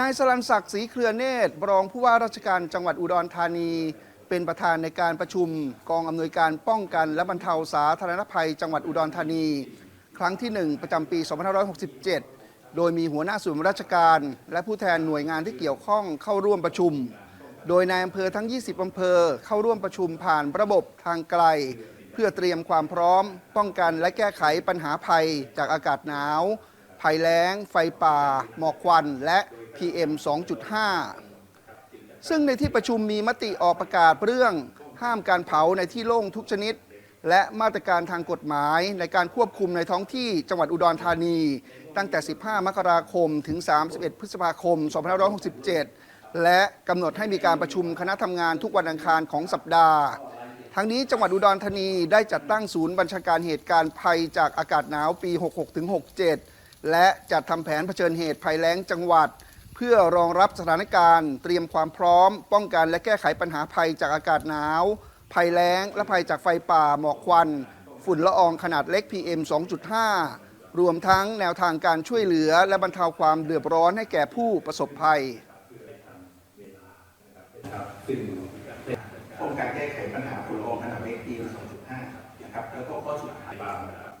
นายสรันศักดิ์ศรีเครือเนตรรองผู้ว่าราชการจังหวัดอุดรธานี เป็นประธานในการประชุม กองอำนวยการป้องกัน และบรรเทาสาธารณภัย จังหวัดอุดรธานี ครั้งที่ 1 ประจำปี 2567 โดยมีหัวหน้าส่วนราชการ และผู้แทนหน่วยงานที่เกี่ยวข้องเข้าร่วมประชุม โดยนายอำเภอทั้ง 20 อำเภอเข้าร่วมประชุมผ่านระบบทางไกล เพื่อเตรียมความพร้อม ป้องกันและแก้ไขปัญหาภัยจากอากาศหนาวภัยแล้ง ไฟป่า หมอกควันและ PM 2.5 ซึ่งในที่ประชุมมีมติออกประกาศเรื่องห้ามการเผาในที่โล่งทุกชนิด และมาตรการทางกฎหมายในการควบคุมในท้องที่จังหวัดอุดรธานี ตั้งแต่ 15 มกราคม ถึง 31 พฤษภาคม 2567 และกำหนดให้มีการประชุมคณะทำงานทุกวันอังคารของสัปดาห์ทั้งนี้จังหวัดอุดรธานีได้จัดตั้งศูนย์บัญชาการเหตุการณ์ภัยจากอากาศหนาวปี 66-67 และจัดทำแผนเผชิญเหตุภัยแล้งจังหวัด พื่อรองรับสถานการณ์ เตรียมความพร้อม ป้องกันและแก้ไขปัญหาภัยจากอากาศหนาว ภัยแล้ง และภัยจากไฟป่าหมอกควัน ฝุ่นละอองขนาดเล็ก PM 2.5 รวมทั้งแนวทางการช่วยเหลือ และบรรเทาความเดือดร้อนให้แก่ผู้ประสบภัยซึ่งป้องกันแก้ไขปัญหาฝุ่นละอองขนาดเล็ก PM 2.5 นะครับแล้วก็ข้อสุดท้าย